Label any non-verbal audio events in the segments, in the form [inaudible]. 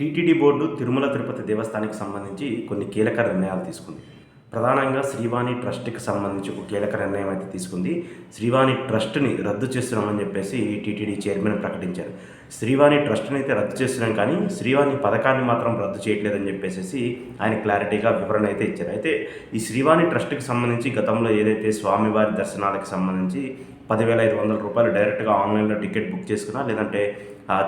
TTD board Tirumala Tirupati దేవస్థానానికి సంబంధించి కొన్ని కీలక నిర్ణయాలు తీసుకుంది. ప్రధానంగా శ్రీవాణి ట్రస్ట్కి సంబంధించి ఒక కీలక నిర్ణయం అయితే తీసుకుంది. శ్రీవాణి ట్రస్ట్ని రద్దు చేస్తున్నామని చెప్పేసి టీటీడీ చైర్మన్ ప్రకటించారు. శ్రీవాణి ట్రస్ట్ని అయితే రద్దు చేస్తున్నాం కానీ శ్రీవాణి పథకాన్ని మాత్రం రద్దు చేయట్లేదని చెప్పేసి ఆయన క్లారిటీగా వివరణ అయితే ఇచ్చారు. అయితే ఈ శ్రీవాణి ట్రస్ట్కి సంబంధించి గతంలో ఏదైతే స్వామివారి దర్శనాలకు సంబంధించి పదివేల ఐదు వందల రూపాయలు డైరెక్ట్గా ఆన్లైన్లో టికెట్ బుక్ చేసుకున్నా లేదంటే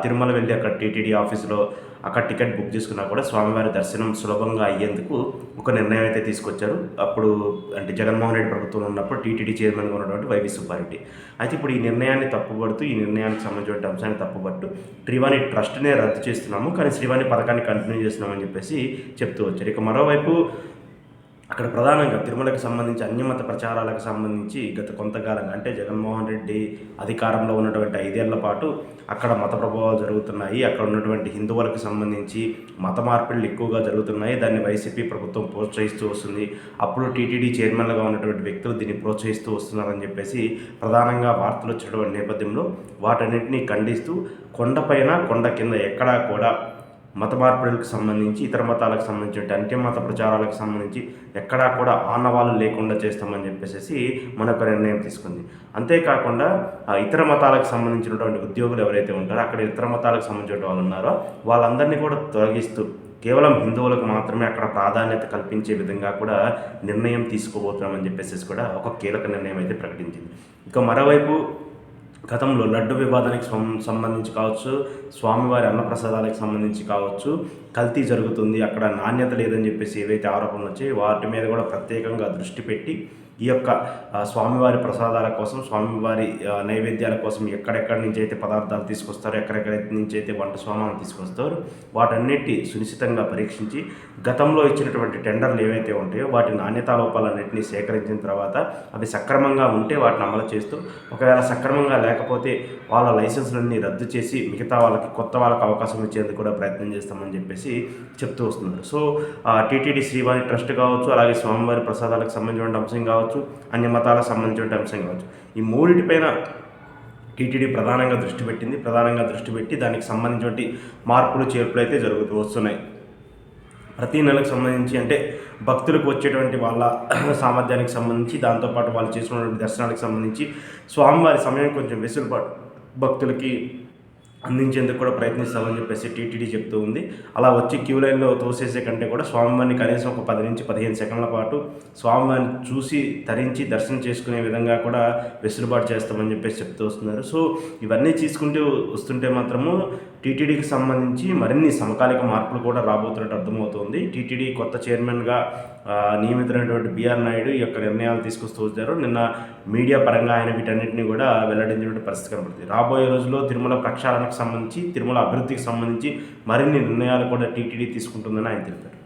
తిరుమల వెళ్ళి అక్కడ టీటీడీ ఆఫీసులో అక్కడ టికెట్ బుక్ చేసుకున్నా కూడా స్వామివారి దర్శనం సులభంగా అయ్యేందుకు ఒక నిర్ణయం అయితే తీసుకొచ్చారు. అప్పుడు అంటే జగన్మోహన్ రెడ్డి ప్రభుత్వం ఉన్నప్పుడు టీటీడీ చైర్మన్గా ఉన్నటువంటి వైవి సుబ్బారెడ్డి. అయితే ఇప్పుడు ఈ నిర్ణయాన్ని తప్పుబడుతూ ఈ నిర్ణయానికి సంబంధించిన అంశాన్ని తప్పుబట్టు శ్రీవాణి ట్రస్ట్నే రద్దు చేస్తున్నాము కానీ శ్రీవాణి పథకాన్ని కంటిన్యూ చేస్తున్నామని చెప్పేసి చెప్తూ వచ్చారు. ఇక మరోవైపు అక్కడ ప్రధానంగా తిరుమలకు సంబంధించి అన్యమత ప్రచారాలకు సంబంధించి గత కొంతకాలంగా అంటే జగన్మోహన్ రెడ్డి అధికారంలో ఉన్నటువంటి ఐదేళ్ళ పాటు అక్కడ మత ప్రభావాలు జరుగుతున్నాయి. అక్కడ ఉన్నటువంటి హిందువులకు సంబంధించి మత మార్పిళ్ళు ఎక్కువగా జరుగుతున్నాయి. దాన్ని వైసీపీ ప్రభుత్వం ప్రోత్సహిస్తూ వస్తుంది. అప్పుడు టీటీడీ చైర్మన్లుగా ఉన్నటువంటి వ్యక్తులు దీన్ని ప్రోత్సహిస్తూ వస్తున్నారని చెప్పేసి ప్రధానంగా వార్తలు వచ్చినటువంటి నేపథ్యంలో వాటన్నిటినీ ఖండిస్తూ కొండపైన కొండ కింద ఎక్కడా కూడా మత మార్పిడులకు సంబంధించి ఇతర మతాలకు సంబంధించి మత ప్రచారాలకు సంబంధించి ఎక్కడా కూడా ఆనవాళ్ళు లేకుండా చేస్తామని చెప్పేసి మనొక నిర్ణయం తీసుకుంది. అంతేకాకుండా ఇతర మతాలకు సంబంధించినటువంటి ఉద్యోగులు ఎవరైతే ఉంటారో అక్కడ ఇతర మతాలకు సంబంధించిన వాళ్ళు ఉన్నారో వాళ్ళందరినీ కూడా తొలగిస్తూ కేవలం హిందువులకు మాత్రమే అక్కడ ప్రాధాన్యత కల్పించే విధంగా కూడా నిర్ణయం తీసుకోబోతున్నామని చెప్పేసి కూడా ఒక కీలక నిర్ణయం అయితే ప్రకటించింది. ఇక మరోవైపు గతంలో లడ్డు వివాదానికి సం- సంబంధించి కావచ్చు స్వామివారి అన్నప్రసాదాలకు సంబంధించి కావచ్చు కల్తీ జరుగుతుంది అక్కడ నాణ్యత లేదని చెప్పేసి ఏవైతే ఆరోపణలు వచ్చాయో వాటి మీద కూడా ప్రత్యేకంగా దృష్టి పెట్టి ఈ యొక్క స్వామివారి ప్రసాదాల కోసం స్వామివారి నైవేద్యాల కోసం ఎక్కడెక్కడి నుంచి అయితే పదార్థాలు తీసుకొస్తారో ఎక్కడెక్కడ నుంచి అయితే వంట స్వామాలు తీసుకొస్తారో వాటన్నిటి సునిశ్చితంగా పరీక్షించి గతంలో ఇచ్చినటువంటి టెండర్లు ఏవైతే ఉంటాయో వాటి నాణ్యతా లోపాలన్నింటినీ సేకరించిన తర్వాత అవి సక్రమంగా ఉంటే వాటిని అమలు చేస్తూ ఒకవేళ సక్రమంగా లేకపోతే వాళ్ళ లైసెన్సులన్నీ రద్దు చేసి మిగతా వాళ్ళకి కొత్త వాళ్ళకి అవకాశం ఇచ్చేందుకు కూడా ప్రయత్నం చేస్తామని చెప్పేసి చెప్తూ వస్తున్నారు. సో టీటీడీ శ్రీవాణి ట్రస్ట్ కావచ్చు అలాగే స్వామివారి ప్రసాదాలకు సంబంధించిన అంశం కావచ్చు అన్య మతాలకు సంబంధించిన అంశం కావచ్చు. ఈ మూడింటిపైన టీటీడీ ప్రధానంగా దృష్టి పెట్టింది ప్రధానంగా దృష్టి పెట్టి దానికి సంబంధించిన మార్పులు చేర్పులు అయితే జరుగుతూ వస్తున్నాయి. ప్రతి నెలకు సంబంధించి అంటే భక్తులకు వచ్చేటువంటి వాళ్ళ [clears throat] సామర్థ్యానికి సంబంధించి దాంతోపాటు వాళ్ళు చేసుకున్నటువంటి దర్శనాలకు సంబంధించి స్వామివారి సమయం కొంచెం వెసులుబాటు భక్తులకి అందించేందుకు కూడా ప్రయత్నిస్తామని చెప్పేసి టీటీడీ చెప్తూ ఉంది. అలా వచ్చి క్యూ లైన్లో తోసేసే కంటే కూడా స్వామివారిని కనీసం ఒక పది నుంచి పదిహేను సెకండ్ల పాటు స్వామివారిని చూసి తరించి దర్శనం చేసుకునే విధంగా కూడా వెసులుబాటు చేస్తామని చెప్పేసి చెప్తూ వస్తున్నారు. సో ఇవన్నీ తీసుకుంటూ వస్తుంటే మాత్రము టీటీడీకి సంబంధించి మరిన్ని సమకాలిక మార్పులు కూడా రాబోతున్నట్టు అర్థమవుతోంది. టీటీడీ కొత్త చైర్మన్గా నియమితులైనటువంటి బీఆర్ నాయుడు ఈ యొక్క నిర్ణయాలు తీసుకొస్తూ వచ్చారు. నిన్న మీడియా పరంగా ఆయన వీటన్నిటిని కూడా వెల్లడించినటువంటి పరిస్థితి కనబడుతుంది. రాబోయే రోజుల్లో తిరుమల ప్రక్షాళనకు సంబంధించి తిరుమల అభివృద్ధికి సంబంధించి మరిన్ని నిర్ణయాలు కూడా టీటీడీ తీసుకుంటుందని ఆయన తెలిపారు.